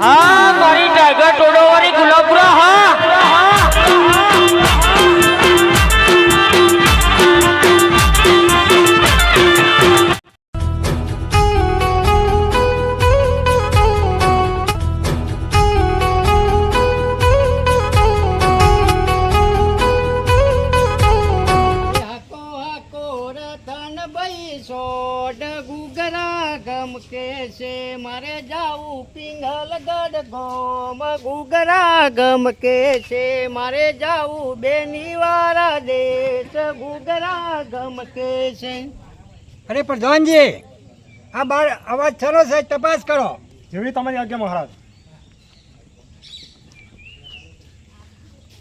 હા કે છે મારે જાવું બેની વારા દેશ. ગુગરા ગમ કે છે. અરે પ્રધાનજી આ બાર અવાજ સરસ છે તપાસ કરો. જેવી તમારી આજ્ઞા મહારાજ.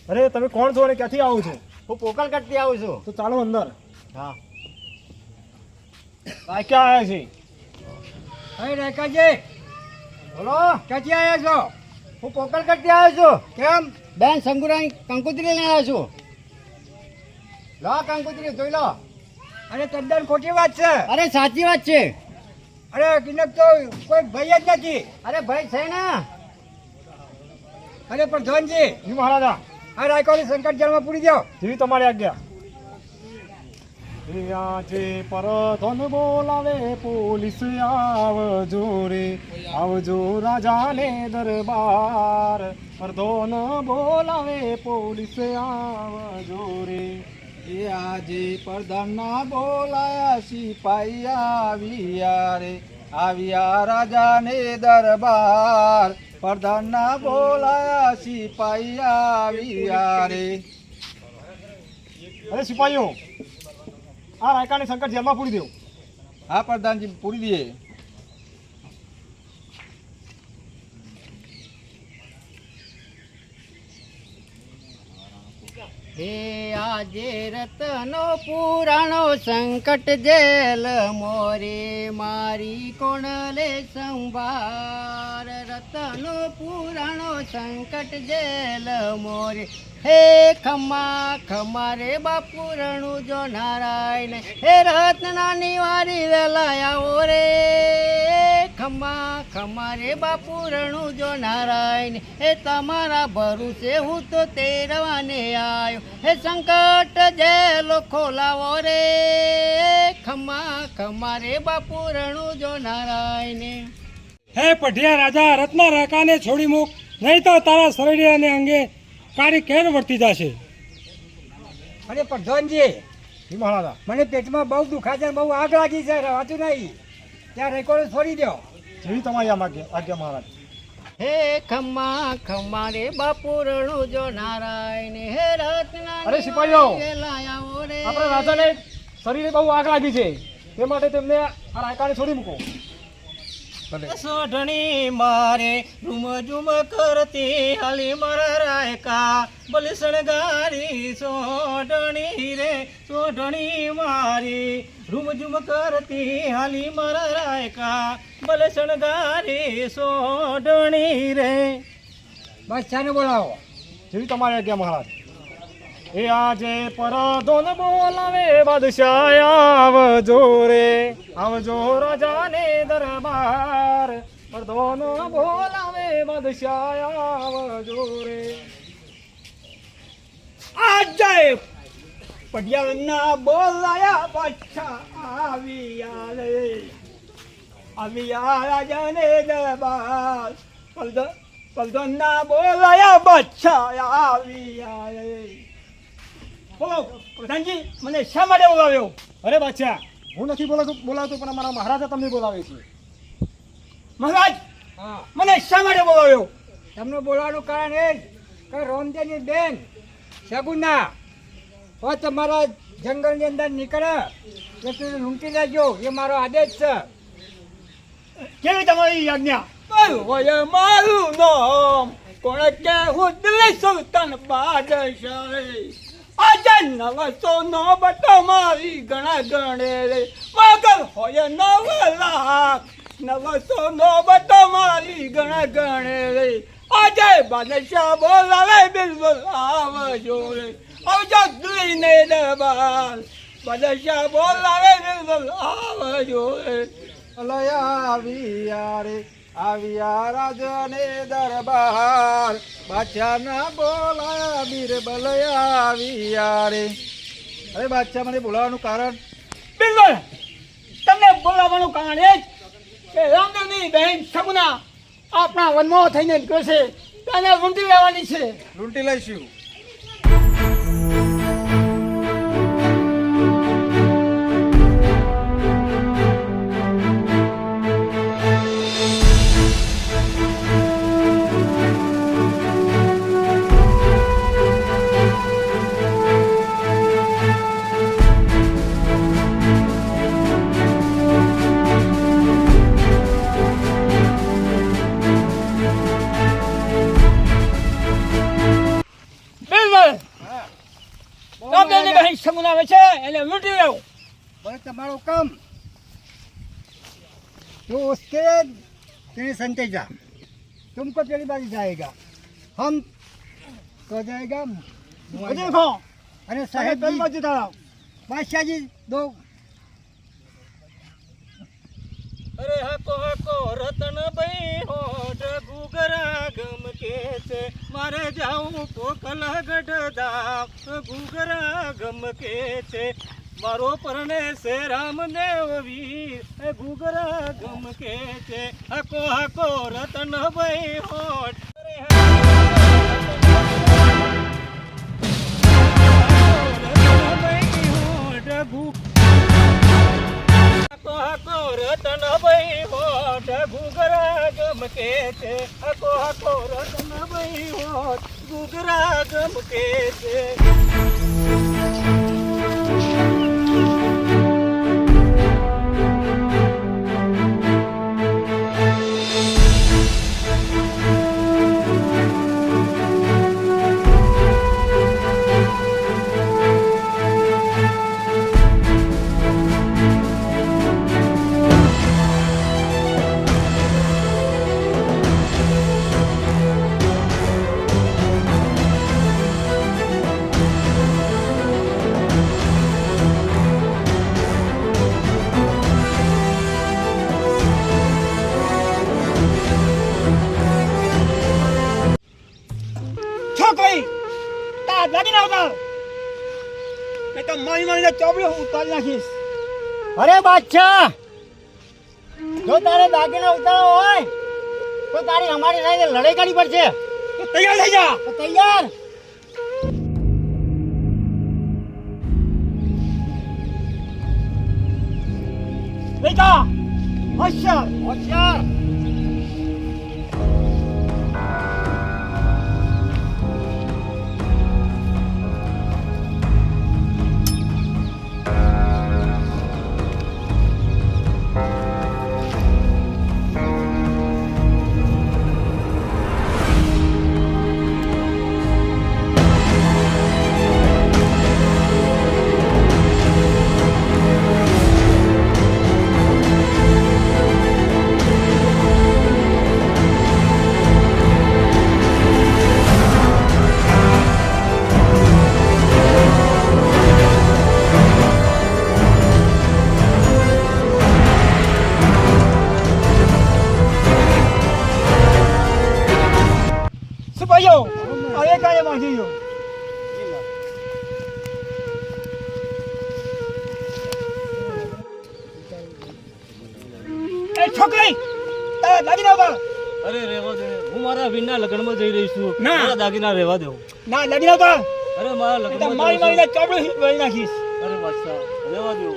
અરે તમે કોણ છો અને ક્યાંથી આવો છો? હું પોકલ કરતી આવું છું. તો ચાલો અંદર. હા. આ ક્યાં આવ્યા છે? અરે રેખાજી. બોલો. ક્યાંથી આવ્યા છો? હું પોકલ કરતી આવ્યો છું. કેમ? બેન શંકુરાની કંકુતરી લઈને આવ્યો છું. લો કંકુતરી જોઈ લો. અરે તદ્દન ખોટી વાત છે. અરે સાચી વાત છે. અરે કિનક તો કોઈ ભય જ નથી. અરે ભાઈ છે ને. અરે પ્રધાનજી જી મહારાજા. આ રાયકોની સંકટ જળમાં પૂરી જાઓ જેવી તમારી આજ્ઞા. આજે પરધન બોલાવે પોલીસ આવજો રે આવજો રાજાને દરબાર. પરધોન બોલાવે પોલીસ આવજો રે એ આજે પ્રધાનના બોલાયા સિપાહી આવ્યા રે આવ્યા રાજાને દરબાર. પ્રધાનના બોલાયા સિપાહી આવ્યા રે અરે સિપાહીઓ આ રાયકાની શંકર જેલમાં પૂરી દેવું. હા પ્રધાનજી પૂરી દઈએ. હે આજે રતનો પુરાણો સંકટ જેલ, મોરે મારી કોણ લે સંભાર. રતનો પુરાણો સંકટ જેલ, મોરે હે ખમા ખમા રે બાપુ રણુ જો નારાયણ. હે રત્ના નિવારી વેલાયા રે. ખમા ખમા રે બાપુ રણુ જો નારાયણ. હે તમારા ભરોસે હું તો તેરવાને આવ્યો હે સંકટ જેલો ખોલાવો રે. ખમા ખમા રે બાપુ રણુ જો નારાયણ. હે પઢિયા રાજા રત્ના રાકાને છોડી મૂક. નહીં તો તારા શરીરને અંગે કાળી કેર વર્તી જશે. અરે પ્રધાનજી મને પેટમાં બહુ દુખાય છે બહુ આગ લાગી છે રહેવાતું નહીં. ત્યાં રેકોર્ડ છોડી દો જેવી તમારી આમ આજ્ઞા મહારાજ. હે ખમ્મા ખમ્મા રે બાપુ રણુ જો નારાયણ હે રત્ના અરે સિપાહીઓ! આપણે રાજાને શરીરે બહુ આગ લાગી છે. તે માટે તેમને આ રાયકાને છોડી મૂકો. સોઢણી મારે રૂમ ઝુમ કરતી હાલી મારા રાયકા. બલી શણગારી સોઢણી રે સોઢણી મારી રૂમ ઝુમ કરતી હાલી મારા રાયકા. બલે શણગારી સોડણી રે. બાદશાહને બોલાવો. જેવી તમારે આજ્ઞા મહારાજ. એ આજે પરધોન બોલાવે બાદશાહ આવજો રે. આવજો રાજાને દરબાર. પરધોન બોલાવે બાદશાહ આવજો રે. આજે પટિયાળના બોલાયા પાછા આવ્યા રે આવ્યા રાજાને પલધન પલદ- પલદનના બોલાયા પાછા આવ્યા બોલો પ્રધાનજી મને શા માટે બોલાવ્યો? અરે બાદશાહ હું નથી બોલાતો બોલાવતો પણ અમારા મહારાજા તમને બોલાવે છે. મહારાજ મને શા માટે બોલાવ્યો? તમને બોલાવવાનું કારણ એ જ કે રોમદેની બેન શગુના હો તમારા જંગલની અંદર નીકળે એટલે તમે લૂંટી લેજો એ મારો આદેશ છે. કેવી તમારી આજ્ઞા હોય મારું નામ? કોણ કે હું દિલ્હી સુલતાન બાદશાહ? આજે નવસો નો બટો મારી ગણા ગણે રે. મગર હોય નવ લાખ. નવસો નો બટો મારી ગણા ગણે રે. આજે બાદશાહ બોલાવે બિલકુલ આવજો રે. આવજો દિલ્હી ને દરબાર. બાદશાહ બોલાવે બિલકુલ આવજો રે. આવ્યા રે આવ્યા રાજને દરબાર. બાદશાહના બોલાયા બીરબલ આવ્યા રે અરે બાદશાહ મને બોલાવાનું કારણ? બિલકુલ. તમને બોલાવવાનું કારણ એ જ કે રામદેવની બહેન સગુના આપણા વનમાં થઈને નીકળે છે તેને રૂંટી લેવાની છે. લૂંટી લઈશું. तेरे संते जा तुमको तेरी बारी जाएगा हम तो जाएगा દેખો अरे સાહેબ साहेब जी બાજુ ધરાવ बादशाह जी दो અરે હકો હકો રતનભાઈ હોટ ગુગરા ગમ કે છે મારે જાઉં કોકલગઢ દામ ગુગરા ગમ કે છે મારો પરણે છે રામદેવ વીર એ ગુગરા ગમ કે છે. હકો હકો રતનભાઈ હકો રતનભાઈ હોટ. ગુગરા ગમ કે છે. હકો હકો, રતન ભાઈ હોટ. ગુગરા ગમ કે છે. તા લાગી ના આવતા નહીં તો મારી મારીને ચોપડી ઉતારી નાખીશ. અરે બાદશાહ! જો તારે દાગીના ઉતારવા હોય તો તારી અમારી સાથે લડાઈ કરવી પડશે. તૈયાર થઈ જા. તૈયાર! લઈ જા એ છોકરી! તારા દાગીના અરે રેવા દે. હું મારા વિના લગ્નમાં જઈ રહી છું. ના. મારા દાગીના રહેવા દેવ ના દાગીના આવતા અરે મારા લગ્નમાં મારી મારીને ચોપડી વળી નાખીશ. અરે બાદશાહ રહેવા દેવ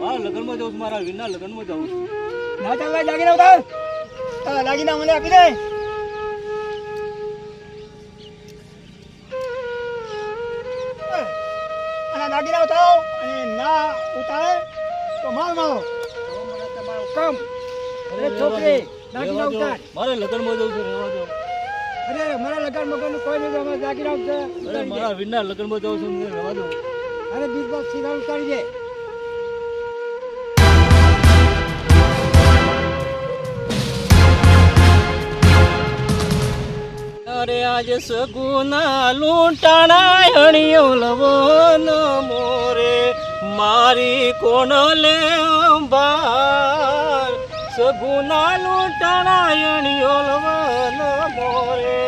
મારા લગ્નમાં જાઉં છું મારા વિના લગ્નમાં જાઉં છું. ના ચાલ દાગીના આવતા દાગીના લાગી મને આપી દે. દાગીના ઉતારો અને ના ઉતારે તો માલ મારો. કામ. અરે છોકરી દાગીના. ઉતાર. મારે લગનમાં જવું છે રહેવા દો. અરે મારા લગન મગન કોઈ નહીં અમે દાગીના ઉતાર. અરે મારા વિના લગ્નમાં જાઉં છું મને રહેવા દો. અરે બીજ બાદ સીધા ઉતારી દે. અરે આજ સગુના લૂંટાણા હણિયો લવો ન મોરે મારી કોણ લે અંબાર? સગુના લૂંટણાયણી અણીઓ લવન મોરે.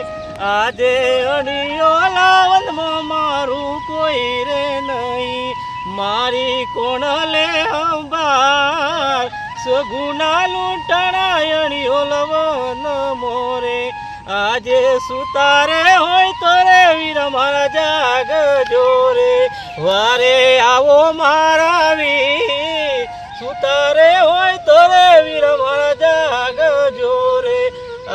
આજે અણીઓ લાવનમાં મારું કોઈ રે નહીં. મારી કોણ લે અંબાર સગુના લૂંટણાયણી અણીઓ લવન મોરે. આજે સુતારે હોય તો રે વીર મારા જાગ જોરે. વારે આવો મારા વીર સુતારે હોય તો રે વીર મારા જાગજો રે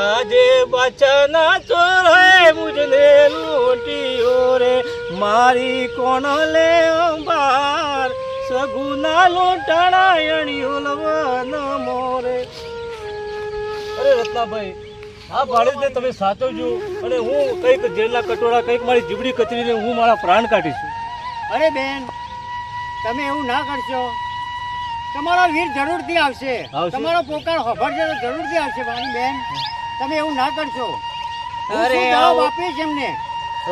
આજે બચના ચોર હે મુજને લૂંટીઓ રે મારી કોણ લે અંબાર? સગુના લૂંટાણા અણિયો લવન મોરે. અરે રત્નાભાઈ, આ ભાડેજને તમે સાચવજો. અને હું કંઈક જેલના કટોરા, કંઈક મારી જીબડી કચરીને હું મારા પ્રાણ કાઢીશું. અરે બેન, તમે એવું ના કરશો. તમારો વીર જરૂરથી આવશે. તમારો પોકાર હોભર છે જરૂરથી આવશે વાણી બેન. તમે એવું ના કરશો. અરે આવો જવાબ છે આપીશ એમને?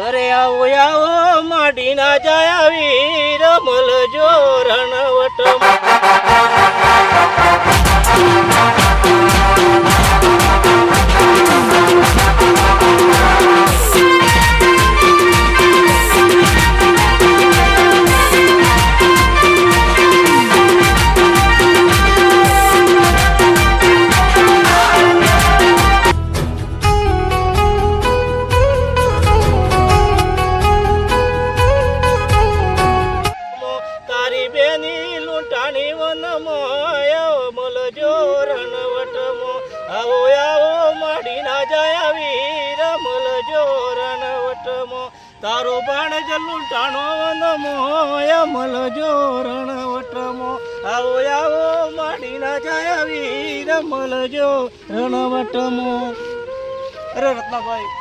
અરે આવો આવો માડીના જાય વીર મળજો રણવટ. તારો બાણ જ ટાણો વનમોય મલજો રણવટમો. આવો આવો માડીના જાય વીર મળજો રણવટમો. અરે રત્નાભાઈ,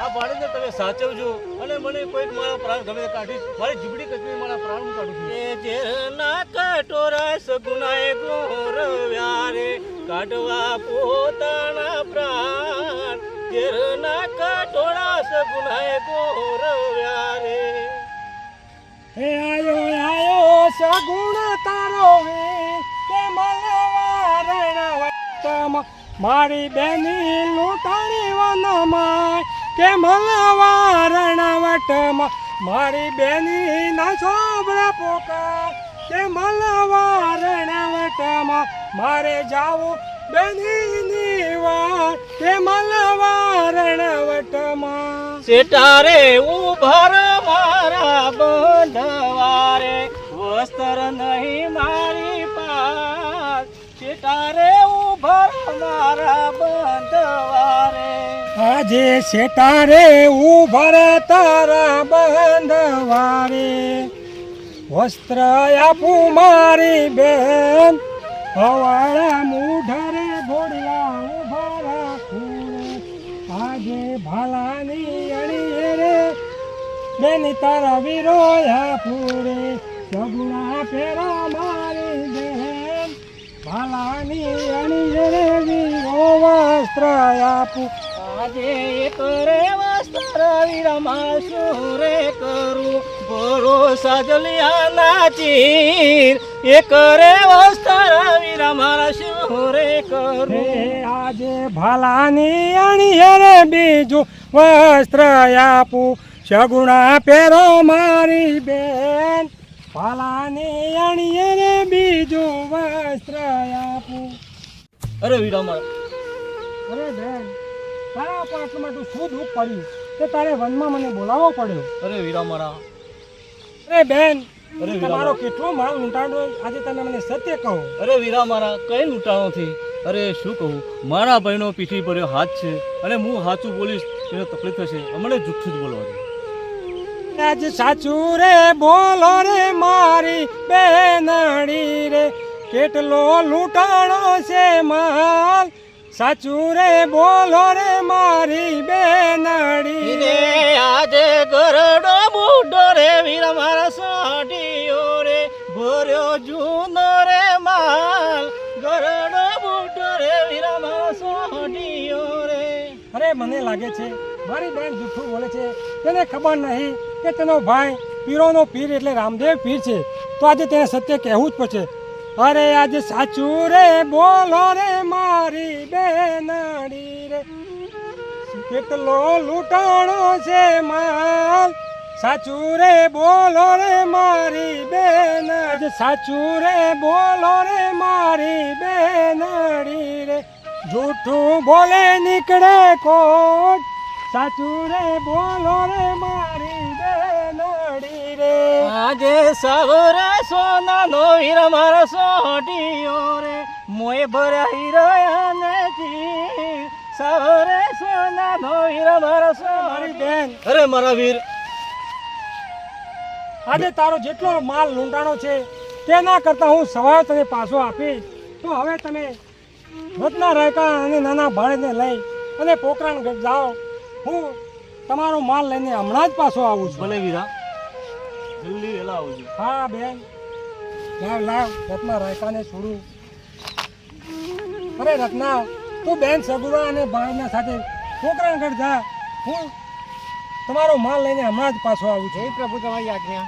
આ બાળકને તમે સાચવજો અને મને કોઈક મારા પ્રાણ ગમે કાઢી મારી જીબડી કચરી મારા પ્રાણ કાઢું એ જેરના કટોરા સગુનાએ ગોર વ્યારે. કાઢવા પોતાના પ્રાણ જેરના કટોરા સગુનાએ ગોરવ્યા આયો આયો, સગુણ કે મલવા રણવટમાં મારી બેની લૂંટાણી વનમાં, કે મલવા રણવટમાં મારી બેની ના છોબરા પોકા, કે મલવા રણવટમાં મારે જાવું બેની વાર. કે મલવા રણવટમાં. સેટારે ઉભર મારા બંધવારે વસ્ત્ર નહીં મારી પાસ સેટારે ઉભર મારા બંધવારે. આજે સેટારે ઉભર તારા બંધવારે. વસ્ત્ર આપું મારી બેન હવાળા મૂઢરે ભાલાની અણી રે. બેન તારા વિરોયા પૂરે સગુણા ફેરા મારી બેન. ભાલાની અણી રે વીરો વસ્ત્ર આપું. આજે કરે વસ્ત્ર વિરમાશું રે કરું? બોરો સાજલિયા ચીર. એ કરે વસ્ત્ર વિરમા સુરે હે કરું. આજે ભાલાની અણીએ રે બીજું વસ્ત્ર આપું. સગુણા પેરો મારી બેન. ભાલાની અણીએ રે બીજું વસ્ત્ર આપું. અરે વિરામા અરે બેન તારા પાછળમાં તું શું દુઃખ પડ્યું? તે તારે વનમાં મને બોલાવવો પડ્યો. અરે વિરામરા અરે બેન અરે તમારો કેટલો માલ લૂંટાડો આજે તમે મને સત્ય કહો. અરે વીરા મારા કઈ લૂંટાણોથી? અરે શું કહું? મારા ભાઈનો પીઠી પડ્યો હાથ છે અને હું સાચું બોલીશ એને તકલીફ થશે. અમને જુઠ્ઠું જ બોલવા દે. આજ સાચું રે બોલો રે મારી બેનડી રે. કેટલો લૂંટાણો છે માલ સાચું રે બોલો રે મારી બેનડી. રે આજે ગરડો બુડો રે વીર મારા સાડીઓ રે. ભર્યો જૂનો રે માલ ગરડો બુડો રે વીર મારા સાડીઓ રે. અરે મને લાગે છે મારી બેન જૂઠું બોલે છે. તેને ખબર નહીં કે તેનો ભાઈ પીરોનો પીર એટલે રામદેવ પીર છે. તો આજે તેને સત્ય કહેવું જ પડશે. અરે આજ સાચું રે, બોલો રે મારી બેનડી રે. કેટલો લૂંટાણો છે માલ. સાચું રે, બોલો રે મારી બેન. આજ સાચું રે, બોલો રે મારી બેનડી રે. જૂઠું બોલે નીકળે કોટ સાચું રે, બોલો રે મારી બેનડી રે. આજે સવરે સોનાનો હીરા મારા સોટીયો રે. મોય ભર્યા હીરા નથી સવરે સોનાનો હીરા મારા સોટી બેન. અરે મારા વીર. આજે તારો જેટલો માલ લૂંટાણો છે તેના કરતાં હું સવારે તને પાછો આપીશ. તો હવે તમે વધના રહેતા અને નાના ભાડેને લઈ અને પોકરાણ જાઓ. હું તમારો માલ લઈને હમણાં જ પાછો આવું છું. ભલે વીરા. જલ્દી વહેલા આવજો હા બેન. લાવ લાવ. રત્ના રાયકાને છોડું. અરે રત્ના તું બેન સગુરા અને ભાઈના સાથે છોકરા ઘર જા. હું તમારો માલ લઈને હમણાં જ પાછો આવું છું. પ્રભુ તમારી આજ્ઞા.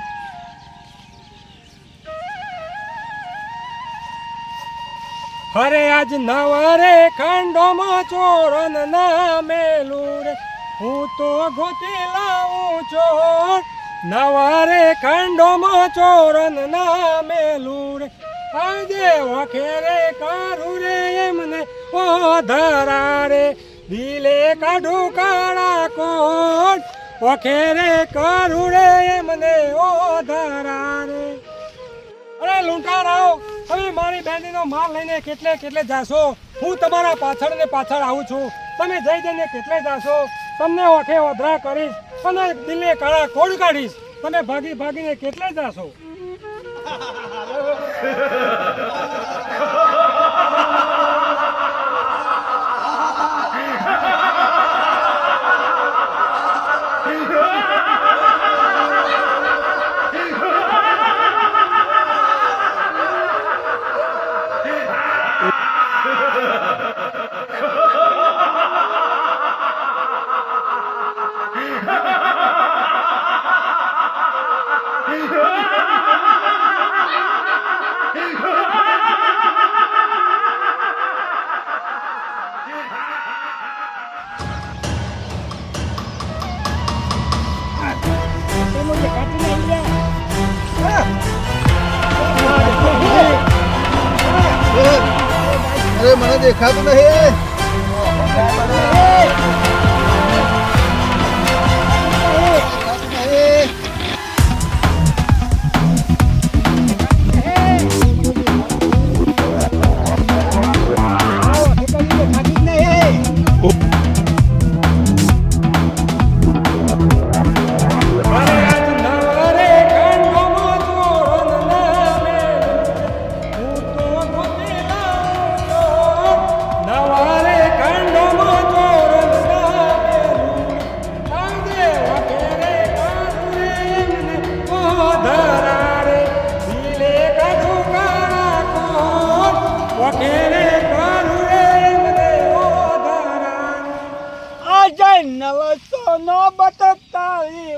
અરે આજ નવરે ખંડોમાં ચોરન ના મેલું રે હું તો ગોતી લાવું ચોર. નવરે ખંડોમાં ચોરન ના મેલું રે આજે વખેરે કારું રે એમને ઓ ધરા રે દિલે કાઢું કાળા કોટ. વખેરે કારું રે એમને ઓ ધરા રે અરે લૂંટારાઓ તમે મારી બહેનીનો માલ લઈને કેટલે કેટલે જાશો? હું તમારા પાછળ ને પાછળ આવું છું. તમે જઈ જઈને કેટલે જાશો? તમને ઓઠે ઓધરા કરીશ. અને દિલે કાળા કોડ કાઢીશ. તમે ભાગી ભાગીને કેટલા જાશો?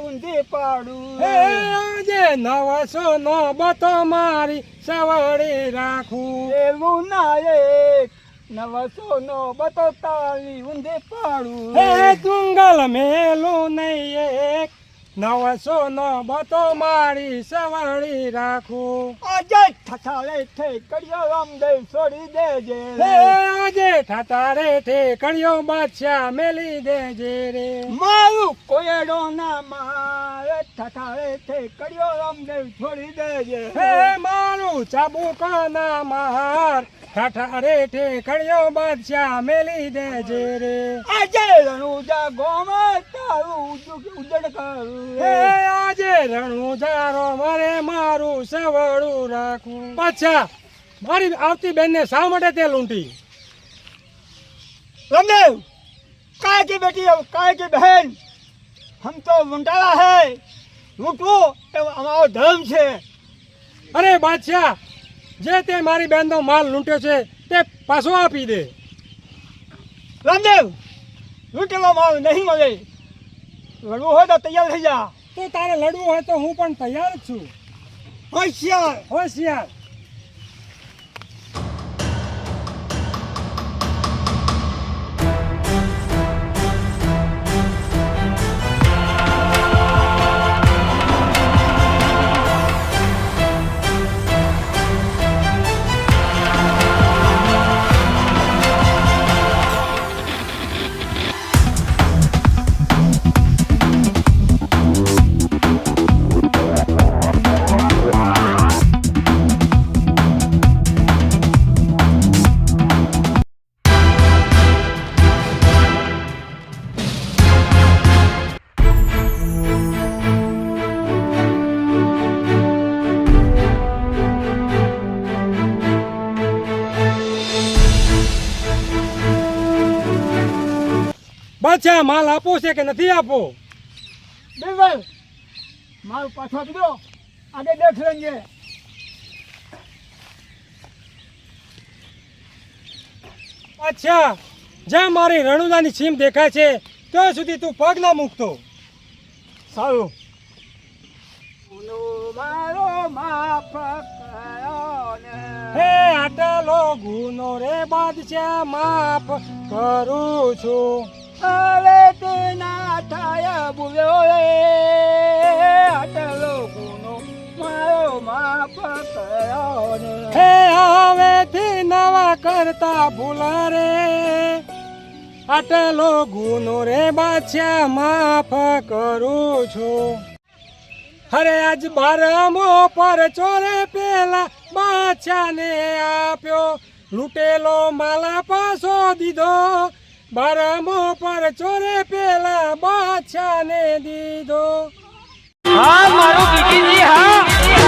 ઊંધી પાડું. હે આજે નવસો નો બતો મારી સવારે રાખું. એવું ના એક નવસો નો તારી ઊંધી પાડું. હે જંગલ મેલું નહીં એક. નવસો નો બતો મારી સવાળી રાખું. આજે ઠઠારે કડિયો રામદેવ છોડી દેજે હે આજે ઠાતારે ઠેકડીઓ બાદશાહ મેલી દેજે રે. મારું કોયડો ના મારે ઠઠારે થઈ કડિયો રામદેવ છોડી દેજે હે મારું ચાબુકા ના માર ઠે ઠેકડીઓ બાદશાહ મેલી દેજે રે. આજે રણુજા ગોમાં આજે રણું ધારો મારે મારું સવડું રાખું પાછા મારી આવતી બેનને શા માટે તે લૂંટી? રામદેવ કાય કે બેટી કાય કે બહેન હમ તો લૂંટાળા હે. લૂંટવું એ અમારો ધર્મ છે. અરે બાદશાહ જે તે મારી બહેનનો માલ લૂંટ્યો છે તે પાછો આપી દે. રામદેવ માલ નહીં મળે. લડવું હોય તો તૈયાર થઈ જા. તો તારે લડવું હોય તો હું પણ તૈયાર જ છું. હોશિયાર. હોશિયાર. અચ્છા માલ આપો છે કે નથી આપો? બિલકુલ. મારું પાછો આપી દો. દેખ લેંગે અચ્છા જ્યાં મારી રણુદાની સીમ દેખાય છે ત્યાં સુધી તું પગ ના મૂકતો. સારું. હે આટલો ગુનો રે બાદશાહ માફ કરું છું. હવે તે ના થાય ભૂલ્યો રે. આટલો ગુનો માફ કર્યો હે નવા કરતા ભૂલા રે. આટલો ગુનો માફ કરું છું. અરે, આજ બારમો પર ચોરે પેલા બાદશાહને આપ્યો. લૂટેલો માલા પાછો દીધો. બારમો પર ચોરે પેલા બાદશાહને દીધો. હા મારો બીટીજી હા.